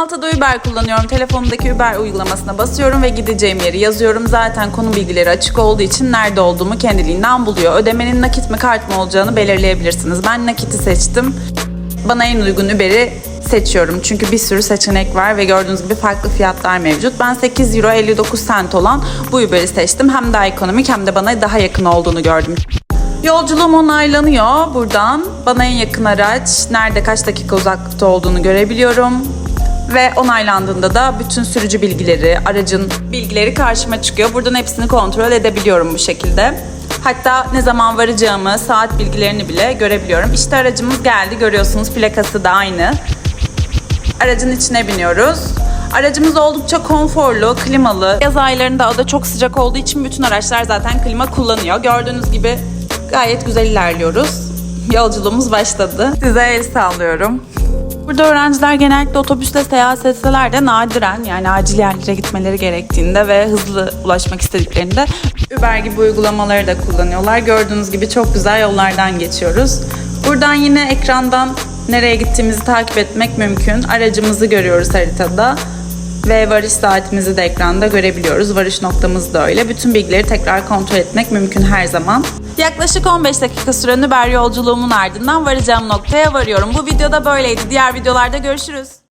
Malta'da Uber kullanıyorum. Telefonumdaki Uber uygulamasına basıyorum ve gideceğim yeri yazıyorum. Zaten konu bilgileri açık olduğu için nerede olduğumu kendiliğinden buluyor. Ödemenin nakit mi kart mı olacağını belirleyebilirsiniz. Ben nakiti seçtim. Bana en uygun Uber'i seçiyorum. Çünkü bir sürü seçenek var ve gördüğünüz gibi farklı fiyatlar mevcut. Ben 8 euro 59 cent olan bu Uber'i seçtim. Hem daha ekonomik hem de bana daha yakın olduğunu gördüm. Yolculuğum onaylanıyor buradan. Bana en yakın araç nerede kaç dakika uzaklıkta olduğunu görebiliyorum. Ve onaylandığında da bütün sürücü bilgileri, aracın bilgileri karşıma çıkıyor. Buradan hepsini kontrol edebiliyorum bu şekilde. Hatta ne zaman varacağımı, saat bilgilerini bile görebiliyorum. İşte aracımız geldi. Görüyorsunuz plakası da aynı. Aracın içine biniyoruz. Aracımız oldukça konforlu, klimalı. Yaz aylarında ada çok sıcak olduğu için bütün araçlar zaten klima kullanıyor. Gördüğünüz gibi gayet güzel ilerliyoruz. Yolculuğumuz başladı. Size el sallıyorum. Burada öğrenciler genellikle otobüsle seyahat etseler de nadiren yani acil yerlere gitmeleri gerektiğinde ve hızlı ulaşmak istediklerinde Uber gibi uygulamaları da kullanıyorlar. Gördüğünüz gibi çok güzel yollardan geçiyoruz. Buradan yine ekrandan nereye gittiğimizi takip etmek mümkün. Aracımızı görüyoruz haritada ve varış saatimizi de ekranda görebiliyoruz. Varış noktamız da öyle. Bütün bilgileri tekrar kontrol etmek mümkün her zaman. Yaklaşık 15 dakika süren Uber yolculuğumun ardından varacağım noktaya varıyorum. Bu videoda böyleydi. Diğer videolarda görüşürüz.